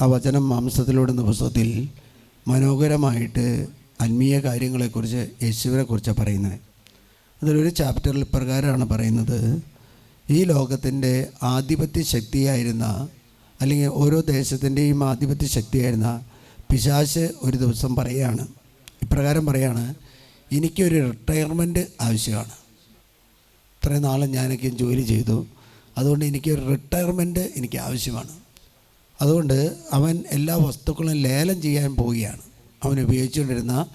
ആ വചനം മാംസത്തിലൂടെ എന്ന പുസ്തകത്തിൽ മനോഹരമായിട്ട് ആത്മീയ കാര്യങ്ങളെക്കുറിച്ച് യേശുവിനെ കുറിച്ച് പറയുന്നത്. അതിലൊരു ചാപ്റ്ററിൽ പ്രകാരമാണ് പറയുന്നത്. ഈ ലോകത്തിന്റെ ആധിപത്യ ശക്തിയായിരുന്ന അല്ലെങ്കിൽ ഓരോ ദേശത്തിന്റെയും ആധിപത്യ ശക്തിയായിരുന്ന പിശാശ് ഒരു ദിവസം പറയുകയാണ്. ഇപ്രകാരം പറയാണ് എനിക്കൊരു റിട്ടയർമെന്റ് ആവശ്യമാണ്. ഇത്രയും നാളും ഞാനൊക്കെ ജോലി ചെയ്തു. അതുകൊണ്ട് എനിക്കൊരു റിട്ടയർമെന്റ് എനിക്ക് ആവശ്യമാണ്. അതുകൊണ്ട് അവൻ എല്ലാ വസ്തുക്കളും ലേലം ചെയ്യാൻ പോവുകയാണ്. അവൻ ഉപയോഗിച്ചുകൊണ്ടിരുന്ന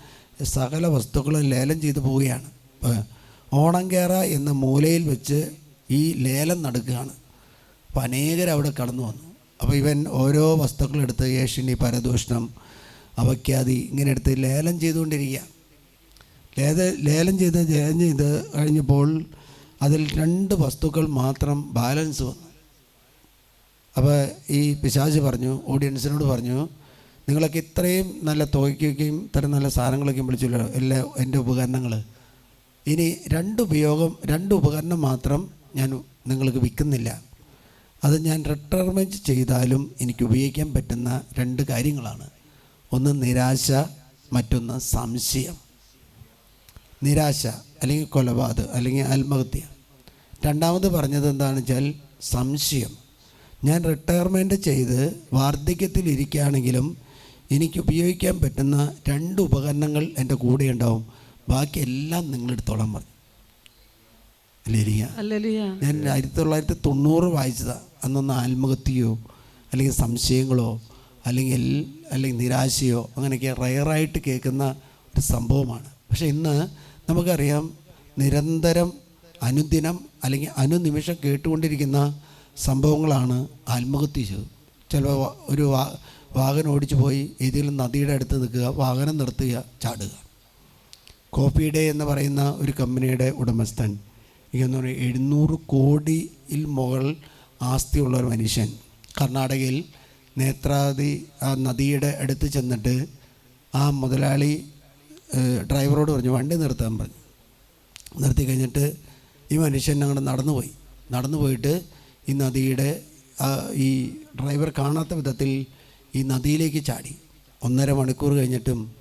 സകല വസ്തുക്കളും ലേലം ചെയ്തു പോവുകയാണ്. ഓണങ്കേറ എന്ന മൂലയിൽ വെച്ച് ഈ ലേലം നടക്കുകയാണ് അപ്പം അനേകർ അവിടെ കടന്നു വന്നു. അപ്പോൾ ഇവൻ ഓരോ വസ്തുക്കളെടുത്ത് ഏഷ്യണി പരദൂഷണം അവക്യാതി ഇങ്ങനെ എടുത്ത് ലേലം ചെയ്തുകൊണ്ടിരിക്കുക. ലേത ലേലം ചെയ്ത് ലേലം ചെയ്ത് കഴിഞ്ഞപ്പോൾ അതിൽ രണ്ട് വസ്തുക്കൾ മാത്രം ബാലൻസ് വന്നു. അപ്പോൾ ഈ പിശാജ് പറഞ്ഞു ഓഡിയൻസിനോട് പറഞ്ഞു നിങ്ങളൊക്കെ ഇത്രയും നല്ല തുകയ്ക്കുകയും ഇത്രയും നല്ല സാധനങ്ങളൊക്കെ വിളിച്ചല്ലോ എല്ലാ എന്റെ ഉപകരണങ്ങൾ ഇനി രണ്ട് ഉപയോഗം രണ്ട് ഉപകരണം മാത്രം ഞാൻ നിങ്ങൾക്ക് വിൽക്കുന്നില്ല. അത് ഞാൻ റിട്ടയർമെന്റ് ചെയ്താലും എനിക്ക് ഉപയോഗിക്കാൻ പറ്റുന്ന രണ്ട് കാര്യങ്ങളാണ്. ഒന്ന് നിരാശ മറ്റൊന്ന് സംശയം. നിരാശ അല്ലെങ്കിൽ കൊലപാതകം അല്ലെങ്കിൽ ആത്മഹത്യ. രണ്ടാമത് പറഞ്ഞത് എന്താണെന്ന് വെച്ചാൽ സംശയം. ഞാൻ റിട്ടയർമെന്റ് ചെയ്ത് വാർദ്ധക്യത്തിലിരിക്കുകയാണെങ്കിലും എനിക്ക് ഉപയോഗിക്കാൻ പറ്റുന്ന രണ്ട് ഉപകരണങ്ങൾ എന്റെ കൂടെ ഉണ്ടാവും. ബാക്കി എല്ലാം നിങ്ങളെടുത്തോളം മതി. ഞാൻ ആയിരത്തി തൊള്ളായിരത്തി തൊണ്ണൂറ് വായിച്ചതാണ് അന്നൊന്ന് ആത്മഹത്യയോ അല്ലെങ്കിൽ സംശയങ്ങളോ അല്ലെങ്കിൽ അല്ലെങ്കിൽ നിരാശയോ അങ്ങനെയൊക്കെ റയറായിട്ട് കേൾക്കുന്ന ഒരു സംഭവമാണ്. പക്ഷേ ഇന്ന് നമുക്കറിയാം നിരന്തരം അനുദിനം അല്ലെങ്കിൽ അനുനിമിഷം കേട്ടുകൊണ്ടിരിക്കുന്ന സംഭവങ്ങളാണ് ആത്മഹത്യ ചെയ്തത്. ചിലപ്പോൾ ഒരു വാ വാഹനം ഓടിച്ചു പോയി ഏതെങ്കിലും നദിയുടെ അടുത്ത് നിൽക്കുക വാഹനം നിർത്തുക ചാടുക. കോഫി ഡേ എന്ന് പറയുന്ന ഒരു കമ്പനിയുടെ ഉടമസ്ഥൻ എനിക്കെന്ന് പറയുക എഴുന്നൂറ് കോടിയിൽ മുകൾ ആസ്തിയുള്ള ഒരു മനുഷ്യൻ കർണാടകയിൽ നേത്രാദി ആ നദിയുടെ അടുത്ത് ചെന്നിട്ട് ആ മുതലാളി ഡ്രൈവറോട് പറഞ്ഞു വണ്ടി നിർത്താൻ പറഞ്ഞു. നിർത്തി കഴിഞ്ഞിട്ട് ഈ മനുഷ്യൻ അങ്ങോട്ട് നടന്നു പോയി നടന്നു പോയിട്ട് ഈ നദിയുടെ ഈ ഡ്രൈവർ കാണാത്ത വിധത്തിൽ ഈ നദിയിലേക്ക് ചാടി. ഒന്നര മണിക്കൂർ കഴിഞ്ഞിട്ടും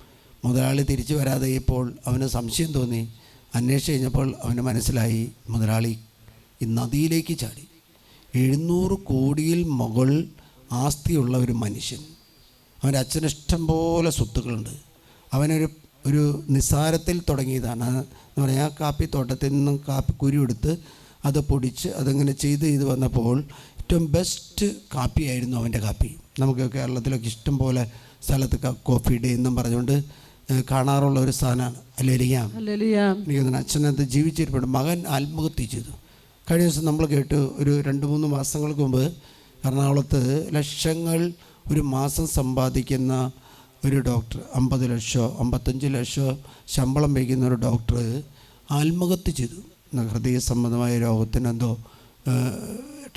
മുതലാളി തിരിച്ചു വരാതെയപ്പോൾ അവന് സംശയം തോന്നി. അന്വേഷിച്ച് കഴിഞ്ഞപ്പോൾ അവന് മനസ്സിലായി മുതലാളി ഈ നദിയിലേക്ക് ചാടി. എഴുന്നൂറ് കോടിയിൽ മുകൾ ആസ്തിയുള്ള ഒരു മനുഷ്യൻ. അവന്റെ അച്ഛന് ഇഷ്ടം പോലെ സ്വത്തുക്കളുണ്ട്. അവനൊരു ഒരു നിസ്സാരത്തിൽ തുടങ്ങിയതാണ്. എന്ന് പറഞ്ഞാൽ കാപ്പി തോട്ടത്തിൽ നിന്നും കാപ്പി കുരു എടുത്ത് അത് പൊടിച്ച് അതങ്ങനെ ചെയ്ത് ചെയ്ത് വന്നപ്പോൾ ഏറ്റവും ബെസ്റ്റ് കാപ്പിയായിരുന്നു അവന്റെ കാപ്പി. നമുക്ക് കേരളത്തിലൊക്കെ ഇഷ്ടം പോലെ സ്ഥലത്ത് കോഫി ഡേ എന്നും പറഞ്ഞുകൊണ്ട് കാണാറുള്ള ഒരു സാധനമാണ്. അല്ലേ ഇരിക്കാം ഹല്ലേലൂയ എനിക്ക് അച്ഛനത് ജീവിച്ചിരിപ്പുണ്ട്. മകൻ ആത്മഹത്യ ചെയ്തു. കഴിഞ്ഞ ദിവസം നമ്മൾ കേട്ടു ഒരു രണ്ട് മൂന്ന് മാസങ്ങൾക്ക് മുമ്പ് എറണാകുളത്ത് ലക്ഷങ്ങൾ ഒരു മാസം സമ്പാദിക്കുന്ന ഒരു ഡോക്ടർ അമ്പത് ലക്ഷോ അമ്പത്തഞ്ച് ലക്ഷമോ ശമ്പളം വയ്ക്കുന്ന ഒരു ഡോക്ടർ ആത്മഹത്യ ചെയ്തു. ഹൃദയ സംബന്ധമായ രോഗത്തിനെന്തോ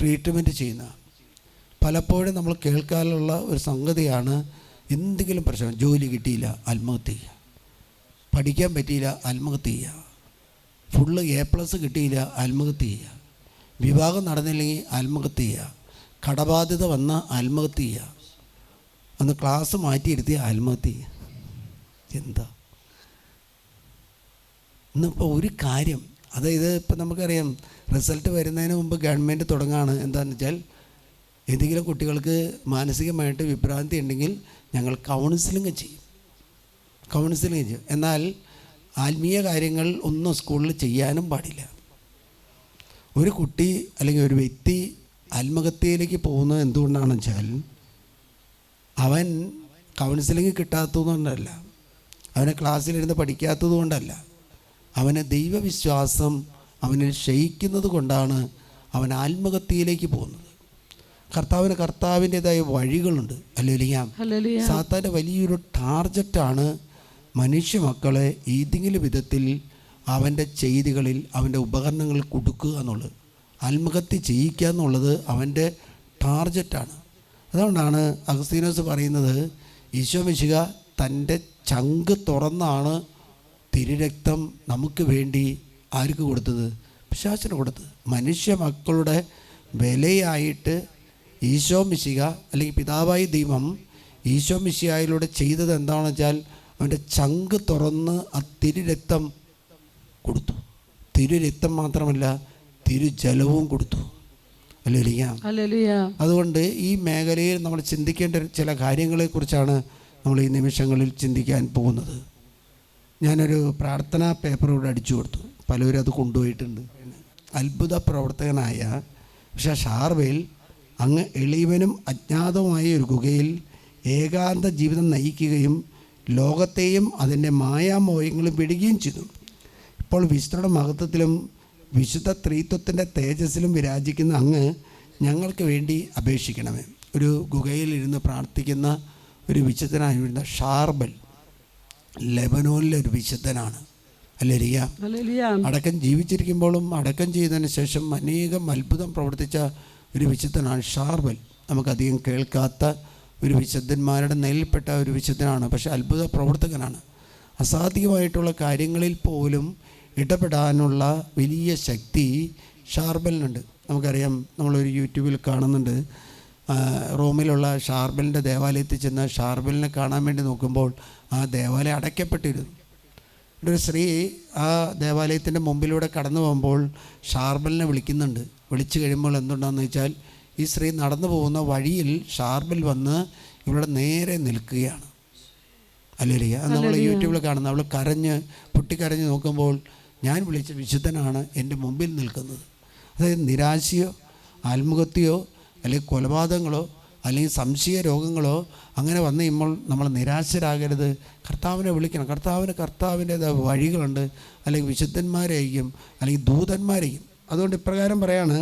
ട്രീറ്റ്മെന്റ് ചെയ്യുന്ന. പലപ്പോഴും നമ്മൾ കേൾക്കാനുള്ള ഒരു സംഗതിയാണ് എന്തെങ്കിലും പ്രശ്നം. ജോലി കിട്ടിയില്ല ആത്മഹത്യ ചെയ്യുക. പഠിക്കാൻ പറ്റിയില്ല ആത്മഹത്യ ചെയ്യുക. ഫുള്ള് എ പ്ലസ് കിട്ടിയില്ല ആത്മഹത്യ ചെയ്യുക. വിവാഹം നടന്നില്ലെങ്കിൽ ആത്മഹത്യ ചെയ്യുക. കടബാധ്യത വന്ന ആത്മഹത്യ ചെയ്യുക. അന്ന് ക്ലാസ് മാറ്റിയിരുത്തി ആത്മഹത്യ ചെയ്യുക. എന്താ? ഇന്നിപ്പോൾ ഒരു കാര്യം അതായത് ഇപ്പം നമുക്കറിയാം. റിസൾട്ട് വരുന്നതിന് മുമ്പ് ഗവൺമെന്റ് തുടങ്ങുകയാണ് എന്താണെന്ന് വെച്ചാൽ ഏതെങ്കിലും കുട്ടികൾക്ക് മാനസികമായിട്ട് വിഭ്രാന്തി ഉണ്ടെങ്കിൽ ഞങ്ങൾ കൗൺസിലിംഗ് ചെയ്യും. കൗൺസിലിംഗ് ചെയ്യും. എന്നാൽ ആത്മീയ കാര്യങ്ങൾ ഒന്നും സ്കൂളിൽ ചെയ്യാനും പാടില്ല. ഒരു കുട്ടി അല്ലെങ്കിൽ ഒരു വ്യക്തി ആത്മഹത്യയിലേക്ക് പോകുന്നത് എന്തുകൊണ്ടാണെന്ന് വെച്ചാൽ അവൻ കൗൺസിലിംഗ് കിട്ടാത്തതുകൊണ്ടല്ല. അവനെ ക്ലാസ്സിലിരുന്ന് പഠിക്കാത്തത് കൊണ്ടല്ല അവന് ദൈവവിശ്വാസം അവനിൽ ക്ഷയിക്കുന്നത് കൊണ്ടാണ് അവൻ ആത്മഹത്യയിലേക്ക് പോകുന്നത്. കർത്താവിന് കർത്താവിന്റെതായ വഴികളുണ്ട്. അല്ലെങ്കിൽ സാത്താന്റെ വലിയൊരു ടാർജറ്റാണ് മനുഷ്യ മക്കളെ ഏതെങ്കിലും വിധത്തിൽ അവന്റെ ചെയ്തികളിൽ അവന്റെ ഉപകരണങ്ങൾ കൊടുക്കുക എന്നുള്ളത്. ആത്മഹത്യ ചെയ്യിക്കുക എന്നുള്ളത് അവന്റെ ടാർജറ്റാണ്. അതുകൊണ്ടാണ് അഗസ്തീനോസ് പറയുന്നത് ഈശോ മിശിക തന്റെ ചങ്ക് തുറന്നാണ് തിരുരക്തം നമുക്ക് വേണ്ടി ആർക്ക് കൊടുത്തത്? പിശാസിന് കൊടുത്തത്. മനുഷ്യ മക്കളുടെ വിലയായിട്ട് ഈശോ മിശിക അല്ലെങ്കിൽ പിതാവായ ദൈവം ഈശോ മിശിഹായിലൂടെ ചെയ്തത് എന്താണെന്ന് വെച്ചാൽ അവന്റെ ചങ്ക് തുറന്ന് ആ തിരുരക്തം കൊടുത്തു. തിരുരക്തം മാത്രമല്ല തിരുജലവും കൊടുത്തു. അല്ലേ അതുകൊണ്ട് ഈ മേഖലയിൽ നമ്മൾ ചിന്തിക്കേണ്ട ചില കാര്യങ്ങളെക്കുറിച്ചാണ് നമ്മൾ ഈ നിമിഷങ്ങളിൽ ചിന്തിക്കാൻ പോകുന്നത്. ഞാനൊരു പ്രാർത്ഥനാ പേപ്പർ ഇവിടെ അടിച്ചു കൊടുത്തു. പലരും അത് കൊണ്ടുപോയിട്ടുണ്ട്. അത്ഭുത പ്രവർത്തകനായ പക്ഷേ ഷാർവേൽ അങ്ങ് എളിയവനും അജ്ഞാതവുമായ ഒരു ഗുഹയിൽ ഏകാന്ത ജീവിതം നയിക്കുകയും ലോകത്തെയും അതിന്റെ മായാമോഹങ്ങളും വിടുകയും ചെയ്തു. ഇപ്പോൾ വിശുദ്ധയുടെ മഹത്വത്തിലും വിശുദ്ധ ത്രീത്വത്തിന്റെ തേജസ്സിലും വിരാജിക്കുന്ന അങ്ങ് ഞങ്ങൾക്ക് വേണ്ടി അപേക്ഷിക്കണമേ. ഒരു ഗുഹയിലിരുന്ന് പ്രാർത്ഥിക്കുന്ന ഒരു വിശുദ്ധനായിരുന്ന ഷാർബൽ ലെബനോനിലെ ഒരു വിശുദ്ധനാണ്. അല്ലേ റിയ ഹല്ലേലൂയ അടക്കം ജീവിച്ചിരിക്കുമ്പോഴും അടക്കം ചെയ്തതിന് ശേഷം അനേകം അത്ഭുതം പ്രവർത്തിച്ച ഒരു വിശുദ്ധനാണ് ഷാർബൽ നമുക്കധികം കേൾക്കാത്ത ഒരു വിശുദ്ധന്മാരുടെ നിലയിൽപ്പെട്ട ഒരു വിശുദ്ധനാണ് പക്ഷേ അത്ഭുത പ്രവർത്തകനാണ്. അസാധ്യമായിട്ടുള്ള കാര്യങ്ങളിൽ പോലും ഇടപെടാനുള്ള വലിയ ശക്തി ഷാർബലിനുണ്ട് നമുക്കറിയാം നമ്മളൊരു യൂട്യൂബിൽ കാണുന്നുണ്ട് റോമിലുള്ള ഷാർബലിന്റെ ദേവാലയത്തിൽ ചെന്ന് ഷാർബലിനെ കാണാൻ വേണ്ടി നോക്കുമ്പോൾ ആ ദേവാലയം അടയ്ക്കപ്പെട്ടിരുന്നു. ഒരു സ്ത്രീ ആ ദേവാലയത്തിന്റെ മുമ്പിലൂടെ കടന്നു പോകുമ്പോൾ ഷാർബലിനെ വിളിക്കുന്നുണ്ട്. വിളിച്ചു കഴിയുമ്പോൾ എന്തുണ്ടാന്ന് വെച്ചാൽ ഈ സ്ത്രീ നടന്നു പോകുന്ന വഴിയിൽ ഷാർബൽ വന്ന് ഇവിടെ നേരെ നിൽക്കുകയാണ്. അല്ലേ അത് നമ്മൾ യൂട്യൂബിൽ കാണുന്നത് അവൾ കരഞ്ഞ് പൊട്ടിക്കരഞ്ഞ് നോക്കുമ്പോൾ ഞാൻ വിളിച്ച വിശുദ്ധനാണ് എന്റെ മുമ്പിൽ നിൽക്കുന്നത്. അതായത് നിരാശയോ ആത്മഹത്യയോ അല്ലെങ്കിൽ കൊലപാതകങ്ങളോ അല്ലെങ്കിൽ സംശയ രോഗങ്ങളോ അങ്ങനെ വന്നു കഴിയുമ്പോൾ നമ്മൾ നിരാശരാകരുത്. കർത്താവിനെ വിളിക്കണം. കർത്താവിന് കർത്താവിന്റേതായ വഴികളുണ്ട്. അല്ലെങ്കിൽ വിശുദ്ധന്മാരെയും അല്ലെങ്കിൽ ദൂതന്മാരെയും അതുകൊണ്ട് ഇപ്രകാരം പറയാണ്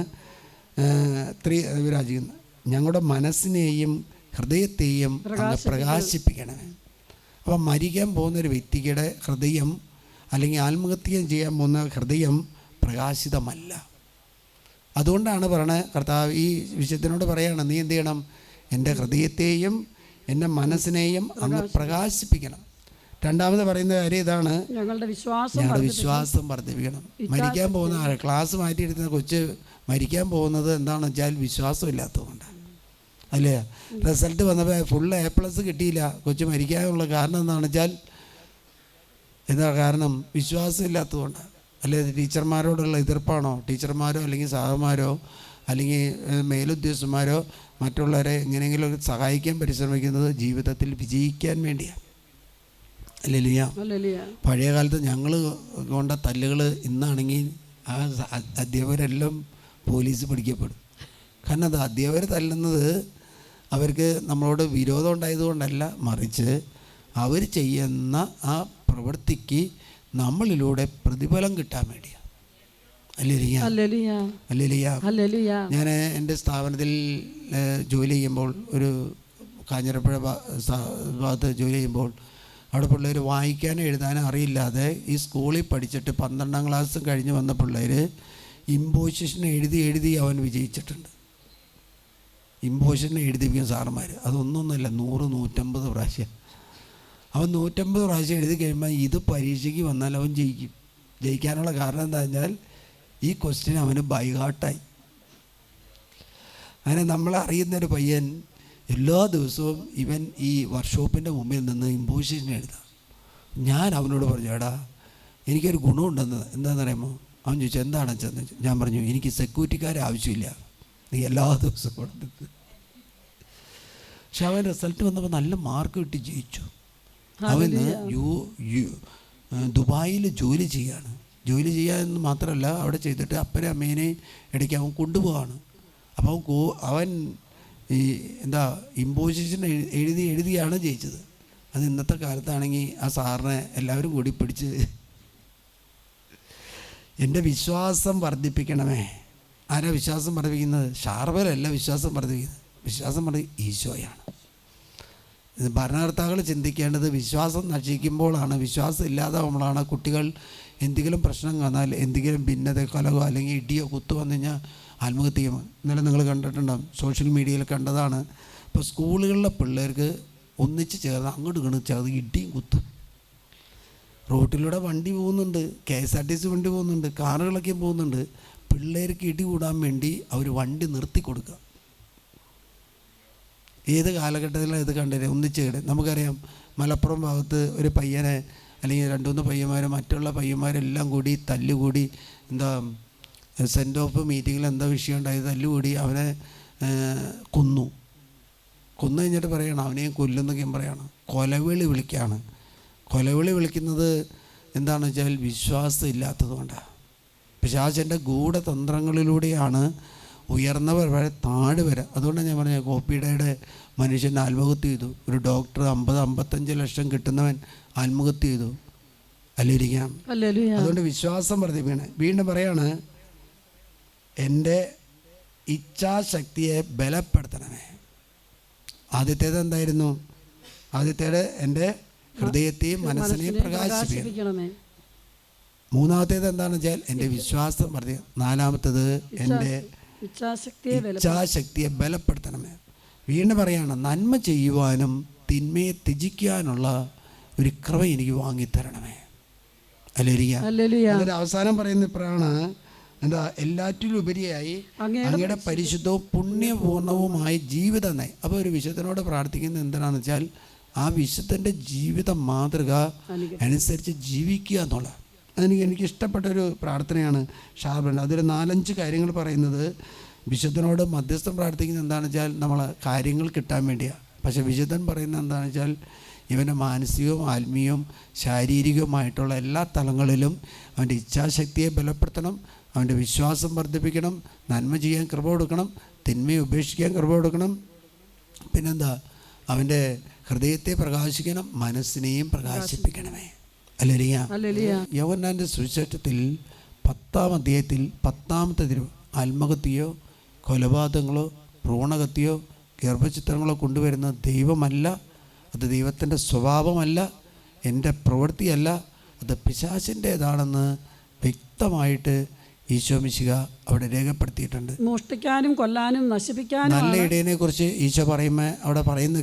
ത്രീ വിരാജിക്കുന്നത് ഞങ്ങളുടെ മനസ്സിനെയും ഹൃദയത്തെയും അങ്ങ് പ്രകാശിപ്പിക്കണം അപ്പം മരിക്കാൻ പോകുന്ന ഒരു വ്യക്തിയുടെ ഹൃദയം അല്ലെങ്കിൽ ആത്മഹത്യ ചെയ്യാൻ പോകുന്ന ഹൃദയം പ്രകാശിതമല്ല. അതുകൊണ്ടാണ് പറയണത് കർത്താവ് ഈ വിശുദ്ധനോട് പറയാണ് നീ എന്ത് ചെയ്യണം? എന്റെ ഹൃദയത്തെയും എന്റെ മനസ്സിനെയും അങ്ങ് പ്രകാശിപ്പിക്കണം. രണ്ടാമത് പറയുന്ന കാര്യം ഇതാണ് ഞങ്ങളുടെ വിശ്വാസം ഞങ്ങളുടെ വിശ്വാസം വർദ്ധിപ്പിക്കണം. മരിക്കാൻ പോകുന്ന ആൾ ക്ലാസ് മാറ്റിയെടുക്കുന്ന കൊച്ച് മരിക്കാൻ പോകുന്നത് എന്താണെന്ന് വെച്ചാൽ വിശ്വാസം ഇല്ലാത്തതുകൊണ്ട് അല്ലേ? റിസൾട്ട് വന്നപ്പോൾ ഫുൾ എ പ്ലസ് കിട്ടിയില്ല. കൊച്ച് മരിക്കാനുള്ള കാരണം എന്താണെന്ന് വെച്ചാൽ എന്താ കാരണം? വിശ്വാസം ഇല്ലാത്തതുകൊണ്ടാണ്. അല്ലെ? ടീച്ചർമാരോടുള്ള എതിർപ്പാണോ? ടീച്ചർമാരോ അല്ലെങ്കിൽ സാഹമാരോ? അല്ലെങ്കിൽ മേലുദ്യോഗസ്ഥന്മാരോ? മറ്റുള്ളവരെ എങ്ങനെയെങ്കിലും സഹായിക്കാൻ പരിശ്രമിക്കുന്നത് ജീവിതത്തിൽ വിജയിക്കാൻ വേണ്ടിയാണ് അല്ലേ ലിയ ഹല്ലേലൂയ പഴയ കാലത്ത് ഞങ്ങൾ കൊണ്ട തല്ലുകൾ ഇന്നാണെങ്കിൽ ആ അധ്യാപകരെല്ലാം പോലീസ് പിടിക്കപ്പെടും. കാരണം അത് അധ്യാപകർ തല്ലുന്നത് അവർക്ക് നമ്മളോട് വിരോധം ഉണ്ടായതുകൊണ്ടല്ല മറിച്ച് അവർ ചെയ്യുന്ന ആ പ്രവൃത്തിക്ക് നമ്മളിലൂടെ പ്രതിഫലം കിട്ടാൻ വേണ്ടിയാണ് ഞാൻ എന്റെ സ്ഥാപനത്തിൽ ജോലി ചെയ്യുമ്പോൾ ഒരു കാഞ്ഞിരപ്പുഴ ഭാഗത്ത് ജോലി ചെയ്യുമ്പോൾ അവിടെ പിള്ളേർ വായിക്കാനും എഴുതാനും അറിയില്ലാതെ ഈ സ്കൂളിൽ പഠിച്ചിട്ട് പന്ത്രണ്ടാം ക്ലാസ് കഴിഞ്ഞ് വന്ന പിള്ളേർ ഇമ്പോസിഷൻ എഴുതി എഴുതി അവൻ വിജയിച്ചിട്ടുണ്ട്. ഇമ്പോസിഷൻ എഴുതിപ്പിക്കും സാറന്മാർ അതൊന്നൊന്നുമില്ല നൂറ് നൂറ്റമ്പത് പ്രാവശ്യം. അവൻ നൂറ്റമ്പത് പ്രാവശ്യം എഴുതി കഴിയുമ്പോൾ ഇത് പരീക്ഷയ്ക്ക് വന്നാൽ അവൻ ജയിക്കും. ജയിക്കാനുള്ള കാരണം എന്താ വെച്ചാൽ ഈ ക്വസ്റ്റ്യൻ അവന് ബൈഹാർട്ടായി. അങ്ങനെ നമ്മൾ അറിയുന്നൊരു പയ്യൻ എല്ലാ ദിവസവും ഇവൻ ഈ വർക്ക്ഷോപ്പിന്റെ മുമ്പിൽ നിന്ന് ഇമ്പോസിഷൻ എഴുതാം. ഞാൻ അവനോട് പറഞ്ഞു എടാ എനിക്കൊരു ഗുണമുണ്ടെന്ന് എന്താണെന്നറിയാമോ? അവൻ ചോദിച്ചു എന്താണ് ചെന്ന് ഞാൻ പറഞ്ഞു എനിക്ക് സെക്യൂരിറ്റിക്കാരെ ആവശ്യമില്ല. നീ എല്ലാ ദിവസവും കൊടുത്തിട്ട് പക്ഷെ അവൻ റിസൾട്ട് വന്നപ്പോൾ നല്ല മാർക്ക് കിട്ടി ജയിച്ചു. അവന് യു യു ദുബായിൽ ജോലി ചെയ്യാണ് ജോലി ചെയ്യുക എന്ന് മാത്രമല്ല അവിടെ ചെയ്തിട്ട് അപ്പനെ അമ്മേനെയും ഇടയ്ക്ക് അവൻ കൊണ്ടുപോവാണ്. അപ്പോൾ ഗോ അവൻ ഈ എന്താ ഇമ്പോസിഷൻ എഴുതി എഴുതിയാണ് ജയിച്ചത്. അത് ഇന്നത്തെ കാലത്താണെങ്കിൽ ആ സാറിനെ എല്ലാവരും കൂടി പിടിച്ച് എന്റെ വിശ്വാസം വർദ്ധിപ്പിക്കണമേ. ആരാ വിശ്വാസം വർദ്ധിപ്പിക്കുന്നത്? ഷാർബലല്ല വിശ്വാസം വർദ്ധിപ്പിക്കുന്നത്. വിശ്വാസം വർദ്ധി ഈശോയാണ്. ഭരണകർത്താക്കൾ ചിന്തിക്കേണ്ടത് വിശ്വാസം നശിക്കുമ്പോഴാണ്. വിശ്വാസം ഇല്ലാതാവുമ്പോഴാണ് കുട്ടികൾ എന്തെങ്കിലും പ്രശ്നം വന്നാൽ എന്തെങ്കിലും ഭിന്നത കലകോ അല്ലെങ്കിൽ ഇടിയോ കുത്തു വന്നു കഴിഞ്ഞാൽ ആത്മഹത്യ ഇന്നലെ നിങ്ങൾ കണ്ടിട്ടുണ്ടാവും സോഷ്യൽ മീഡിയയിൽ കണ്ടതാണ്. ഇപ്പോൾ സ്കൂളുകളിലെ പിള്ളേർക്ക് ഒന്നിച്ച് ചേർന്ന് അങ്ങോട്ട് ഇങ്ങോട്ട് ചേർന്ന് ഇടിയും കുത്തും. റോട്ടിലൂടെ വണ്ടി പോകുന്നുണ്ട് K S R T C വണ്ടി പോകുന്നുണ്ട് കാറുകളൊക്കെ പോകുന്നുണ്ട്. പിള്ളേർക്ക് ഇടി കൂടാൻ വേണ്ടി അവർ വണ്ടി നിർത്തി കൊടുക്കുക. ഏത് കാലഘട്ടത്തിലും ഇത് കണ്ടില്ല ഒന്നിച്ച് കിട. നമുക്കറിയാം മലപ്പുറം ഭാഗത്ത് ഒരു പയ്യനെ അല്ലെങ്കിൽ രണ്ട് മൂന്ന് പയ്യന്മാർ മറ്റുള്ള പയ്യന്മാരെല്ലാം കൂടി തല്ലുകൂടി എന്താ സെന്റ് ഓഫ് മീറ്റിങ്ങിൽ എന്താ വിഷയം ഉണ്ടായത് തല്ലുകൂടി അവനെ കൊന്നു. കൊന്നു കഴിഞ്ഞിട്ട് പറയണം അവനെയും കൊല്ലുന്നൊക്കെയും പറയണം. കൊലവിളി വിളിക്കുകയാണ് കൊലവിളി വിളിക്കുന്നത് എന്താണെന്ന് വെച്ചാൽ വിശ്വാസം ഇല്ലാത്തത് കൊണ്ടാണ് പിശാചന്റെ ഗൂഢതന്ത്രങ്ങളിലൂടെയാണ് ഉയർന്നവർ വരെ താഴെ വരെ. അതുകൊണ്ടാണ് ഞാൻ പറഞ്ഞത് കോപ്പിയുടെ മനുഷ്യൻ ആത്മഹത്യ ചെയ്തു. ഒരു ഡോക്ടർ അമ്പത് അമ്പത്തഞ്ച് ലക്ഷം കിട്ടുന്നവൻ ആത്മഹത്യ ചെയ്തു. അല്ലിരിക്കാം. അതുകൊണ്ട് വിശ്വാസം വർദ്ധിപ്പിക്കണം. വീണ്ടും പറയാണ് എന്റെ ഇച്ഛാശക്തിയെ ബലപ്പെടുത്തണമേ. ആദ്യത്തേത് എന്തായിരുന്നു? ആദ്യത്തേത് എന്റെ ഹൃദയത്തെയും മനസ്സിനെയും പ്രകാശിപ്പിക്കണം. മൂന്നാമത്തേത് എന്താണെന്ന് വെച്ചാൽ എന്റെ വിശ്വാസം വർദ്ധി നാലാമത്തേത് എന്റെ ഇച്ഛാശക്തിയെ ബലപ്പെടുത്തണമേ. വീണ്ടും പറയാണ് നന്മ ചെയ്യുവാനും തിന്മയെ ത്യജിക്കാനുള്ള ഒരു കൃപ എനിക്ക് വാങ്ങിത്തരണമേ. അല്ലെ അവസാനം പറയുന്ന ഇപ്പോഴാണ് എന്താ എല്ലാറ്റിലും ഉപരിയായി അങ്ങയുടെ പരിശുദ്ധവും പുണ്യപൂർണവുമായ ജീവിതം നയി അപ്പോൾ ഒരു വിശുദ്ധനോട് പ്രാർത്ഥിക്കുന്നത് എന്താണെന്ന് വെച്ചാൽ ആ വിശുദ്ധന്റെ ജീവിത മാതൃക അനുസരിച്ച് ജീവിക്കുക എന്നുള്ള അതെനിക്ക് എനിക്ക് ഇഷ്ടപ്പെട്ട ഒരു പ്രാർത്ഥനയാണ് ഷാർബൻ. അതിൽ നാലഞ്ച് കാര്യങ്ങൾ പറയുന്നത് വിശുദ്ധനോട് മധ്യസ്ഥം പ്രാർത്ഥിക്കുന്നത് എന്താണെന്ന് വെച്ചാൽ നമ്മൾ കാര്യങ്ങൾ കിട്ടാൻ വേണ്ടിയാണ് പക്ഷെ വിശുദ്ധൻ പറയുന്നത് എന്താണെന്ന് വെച്ചാൽ ഇവന്റെ മാനസികവും ആത്മീയവും ശാരീരികവുമായിട്ടുള്ള എല്ലാ തലങ്ങളിലും അവന്റെ ഇച്ഛാശക്തിയെ ബലപ്പെടുത്തണം അവന്റെ വിശ്വാസം വർദ്ധിപ്പിക്കണം നന്മ ചെയ്യാൻ കൃപ കൊടുക്കണം തിന്മയെ ഉപേക്ഷിക്കാൻ കൃപ കൊടുക്കണം. പിന്നെന്താ? അവന്റെ ഹൃദയത്തെ പ്രകാശിക്കണം മനസ്സിനെയും പ്രകാശിപ്പിക്കണമേ. അല്ലരിയ ഹല്ലേലൂയ യവനാന്റെ സുവിശേഷത്തിൽ പത്താം അധ്യായത്തിൽ പത്താമത്തെ തിരു ആത്മഹത്യയോ കൊലപാതകങ്ങളോ ഭ്രൂണഹത്യയോ ഗർഭചിത്രങ്ങളോ കൊണ്ടുവരുന്ന ദൈവമല്ല. അത് ദൈവത്തിന്റെ സ്വഭാവമല്ല. എന്റെ പ്രവൃത്തിയല്ല. അത് പിശാചിന്റേതാണെന്ന് വ്യക്തമായിട്ട് ഈശോ മിശിക അവിടെ രേഖപ്പെടുത്തിയിട്ടുണ്ട്. മോഷ്ടിക്കാനും കൊല്ലാനും നശിപ്പിക്കാനും നല്ല ഇടയനെ കുറിച്ച് ഈശോ പറയുമ്പോൾ അവിടെ പറയുന്ന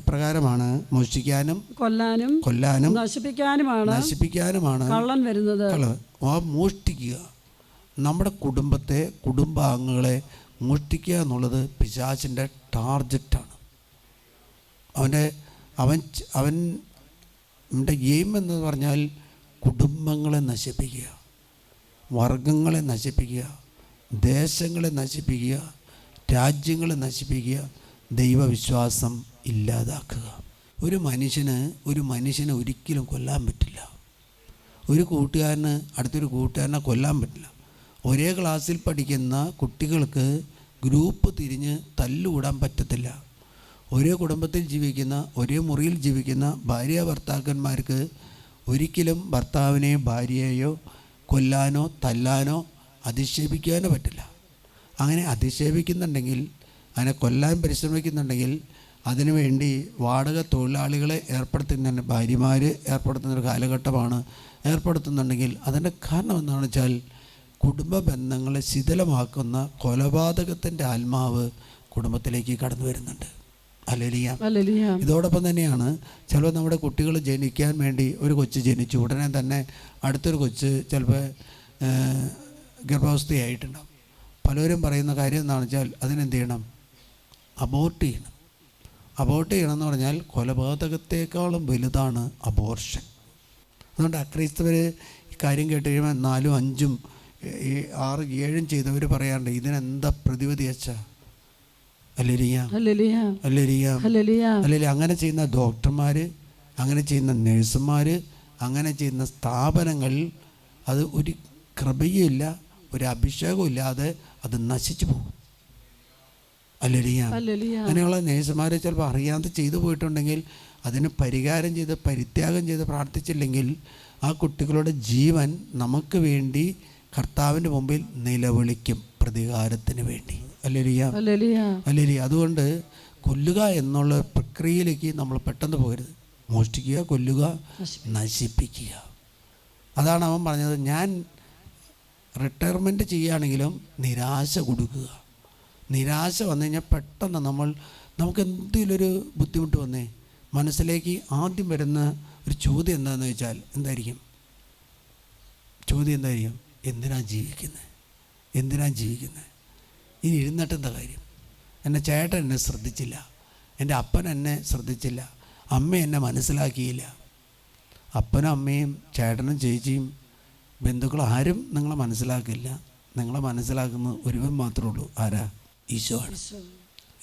ഇപ്രകാരമാണ് മോഷ്ടിക്കാനും കൊല്ലാനും കൊല്ലാനും നശിപ്പിക്കാനുമാണ് നശിപ്പിക്കാനുമാണ് കള്ളൻ വരുന്നത്. ആ മോഷ്ടിക്കുക. നമ്മുടെ കുടുംബത്തെ കുടുംബാംഗങ്ങളെ മോഷ്ടിക്കുക എന്നുള്ളത് പിശാചിന്റെ ടാർജറ്റാണ്. അവന്റെ അവൻ അവൻ അവന്റെ എയിം എന്ന് പറഞ്ഞാൽ കുടുംബങ്ങളെ നശിപ്പിക്കുക. വർഗങ്ങളെ നശിപ്പിക്കുക ദേശങ്ങളെ നശിപ്പിക്കുക രാജ്യങ്ങളെ നശിപ്പിക്കുക ദൈവവിശ്വാസം ഇല്ലാതാക്കുക. ഒരു മനുഷ്യന് ഒരു മനുഷ്യനെ ഒരിക്കലും കൊല്ലാൻ പറ്റില്ല. ഒരു കൂട്ടുകാരന് അടുത്തൊരു കൂട്ടുകാരനെ കൊല്ലാൻ പറ്റില്ല. ഒരേ ക്ലാസ്സിൽ പഠിക്കുന്ന കുട്ടികൾക്ക് ഗ്രൂപ്പ് തിരിഞ്ഞ് തല്ലുകൂടാൻ പറ്റത്തില്ല. ഒരേ കുടുംബത്തിൽ ജീവിക്കുന്ന ഒരേ മുറിയിൽ ജീവിക്കുന്ന ഭാര്യ ഭർത്താക്കന്മാർക്ക് ഒരിക്കലും ഭർത്താവിനെയോ ഭാര്യയെയോ കൊല്ലാനോ തല്ലാനോ അധിക്ഷേപിക്കാനോ പറ്റില്ല. അങ്ങനെ അധിക്ഷേപിക്കുന്നുണ്ടെങ്കിൽ അതിനെ കൊല്ലാൻ പരിശ്രമിക്കുന്നുണ്ടെങ്കിൽ അതിനുവേണ്ടി വാടക തൊഴിലാളികളെ ഏർപ്പെടുത്തുന്ന ഭാര്യമാർ ഏർപ്പെടുത്തുന്ന ഒരു കാലഘട്ടമാണ് ഏർപ്പെടുത്തുന്നുണ്ടെങ്കിൽ അതിന്റെ കാരണം എന്താണെന്ന് വെച്ചാൽ കുടുംബ ബന്ധങ്ങളെ ശിഥിലമാക്കുന്ന കൊലപാതകത്തിന്റെ ആത്മാവ് കുടുംബത്തിലേക്ക് കടന്നു വരുന്നുണ്ട്. ഹല്ലേലൂയ ഇതോടൊപ്പം തന്നെയാണ് ചിലപ്പോൾ നമ്മുടെ കുട്ടികൾ ജനിക്കാൻ വേണ്ടി ഒരു കൊച്ച് ജനിച്ചു. ഉടനെ തന്നെ അടുത്തൊരു കൊച്ച് ചിലപ്പോൾ ഗർഭാവസ്ഥയായിട്ടുണ്ടാവും. പലരും പറയുന്ന കാര്യം എന്താണെന്ന് വെച്ചാൽ അതിനെന്ത് ചെയ്യണം? അബോർട്ട് ചെയ്യണം. അബോർട്ട് ചെയ്യണം എന്ന് പറഞ്ഞാൽ കൊലപാതകത്തെക്കാളും വലുതാണ് അബോർഷൻ അതുകൊണ്ട് അക്രൈസ്തവർ ഈ കാര്യം കേട്ട് കഴിയുമ്പോൾ നാലും അഞ്ചും ആറ് ഏഴും ചെയ്തവർ പറയാറുണ്ട് ഇതിനെന്താ പ്രതിവിധി വെച്ചാ അല്ലേരിയ ഹല്ലേലൂയ അല്ലേരിയ ഹല്ലേലൂയ അല്ലെങ്കിൽ അങ്ങനെ ചെയ്യുന്ന ഡോക്ടർമാർ അങ്ങനെ ചെയ്യുന്ന നഴ്സുമാർ അങ്ങനെ ചെയ്യുന്ന സ്ഥാപനങ്ങൾ അത് ഒരു കൃപയുമില്ല ഒരു അഭിഷേകവും ഇല്ലാതെ അത് നശിച്ചു പോകും. അല്ലരിയ അങ്ങനെയുള്ള നേഴ്സുമാരെ ചിലപ്പോൾ അറിയാതെ ചെയ്തു പോയിട്ടുണ്ടെങ്കിൽ അതിന് പരിഹാരം ചെയ്ത് പരിത്യാഗം ചെയ്ത് പ്രാർത്ഥിച്ചില്ലെങ്കിൽ ആ കുട്ടികളുടെ ജീവൻ നമുക്ക് വേണ്ടി കർത്താവിന്റെ മുമ്പിൽ നിലവിളിക്കും പ്രതികാരത്തിന് വേണ്ടി. അല്ലരിയ ഹല്ലേലൂയ അതുകൊണ്ട് കൊല്ലുക എന്നുള്ള പ്രക്രിയയിലേക്ക് നമ്മൾ പെട്ടെന്ന് പോകരുത്. മോഷ്ടിക്കുക കൊല്ലുക നശിപ്പിക്കുക. അതാണ് അവൻ പറഞ്ഞത്. ഞാൻ റിട്ടയർമെന്റ് ചെയ്യുകയാണെങ്കിലും നിരാശ കൊടുക്കുക. നിരാശ വന്നു കഴിഞ്ഞാൽ പെട്ടെന്ന് നമ്മൾ നമുക്ക് എന്തെങ്കിലും ഒരു ബുദ്ധിമുട്ട് വന്നേ മനസ്സിലേക്ക് ആദ്യം വരുന്ന ഒരു ചോദ്യം എന്താണെന്ന് വെച്ചാൽ എന്തായിരിക്കും? ചോദ്യം എന്തായിരിക്കും? എന്തിനാണ് ജീവിക്കുന്നത് എന്തിനാണ് ജീവിക്കുന്നത് ഇനി ഇരുന്നിട്ട് എന്താ കാര്യം? എന്റെ ചേട്ടൻ എന്നെ ശ്രദ്ധിച്ചില്ല. എന്റെ അപ്പൻ എന്നെ ശ്രദ്ധിച്ചില്ല. അമ്മ എന്നെ മനസ്സിലാക്കിയില്ല. അപ്പനും അമ്മയും ചേട്ടനും ചേച്ചിയും ബന്ധുക്കളും ആരും നിങ്ങളെ മനസ്സിലാക്കില്ല. നിങ്ങളെ മനസ്സിലാക്കുന്നത് ഒരുവൻ മാത്രമേ ഉള്ളൂ. ആരാ? ഈശോ ആണ്.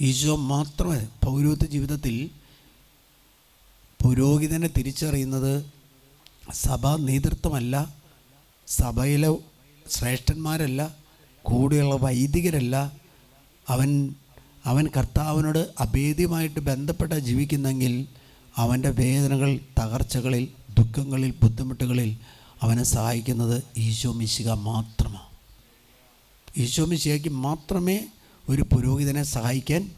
ഈശോ മാത്രമേ പൗരോഹിത്യ ജീവിതത്തിൽ പുരോഹിതനെ തിരിച്ചറിയുന്നത് സഭാ നേതൃത്വമല്ല സഭയിലെ ശ്രേഷ്ഠന്മാരല്ല കൂടെയുള്ള വൈദികരല്ല. അവൻ അവൻ കർത്താവിനോട് അഭേദ്യമായിട്ട് ബന്ധപ്പെട്ട ജീവിക്കുന്നെങ്കിൽ അവന്റെ വേദനകൾ തകർച്ചകളിൽ ദുഃഖങ്ങളിൽ ബുദ്ധിമുട്ടുകളിൽ അവനെ സഹായിക്കുന്നത് ഈശോ മിശിക മാത്രമാണ് ഈശോ മിശികയ്ക്ക് മാത്രമേ ഒരു പുരോഹിതനെ സഹായിക്കാൻ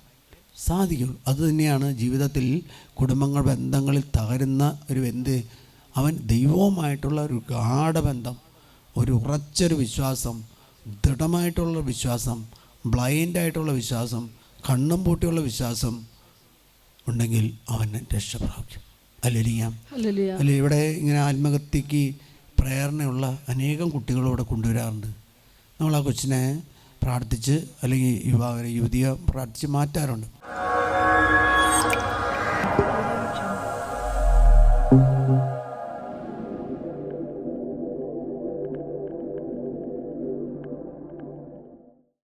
സാധിക്കുള്ളൂ അതുതന്നെയാണ് ജീവിതത്തിൽ കുടുംബങ്ങൾ ബന്ധങ്ങളിൽ തകരുന്ന ഒരു എന്ത്? അവൻ ദൈവവുമായിട്ടുള്ള ഒരു ഗാഠബന്ധം ഒരു ഉറച്ചൊരു വിശ്വാസം ദൃഢമായിട്ടുള്ള വിശ്വാസം ബ്ലൈൻഡായിട്ടുള്ള വിശ്വാസം കണ്ണും പൂട്ടിയുള്ള വിശ്വാസം ഉണ്ടെങ്കിൽ അവൻ രക്ഷ പ്രാപിക്കും. അല്ലെ ഇവിടെ ഇങ്ങനെ ആത്മഹത്യക്ക് പ്രേരണയുള്ള അനേകം കുട്ടികളോടെ കൊണ്ടുവരാറുണ്ട്. നമ്മൾ ആ കൊച്ചിനെ പ്രാർത്ഥിച്ച് അല്ലെങ്കിൽ യുവാവിനെ യുവതിയെ പ്രാർത്ഥിച്ച് മാറ്റാറുണ്ട്.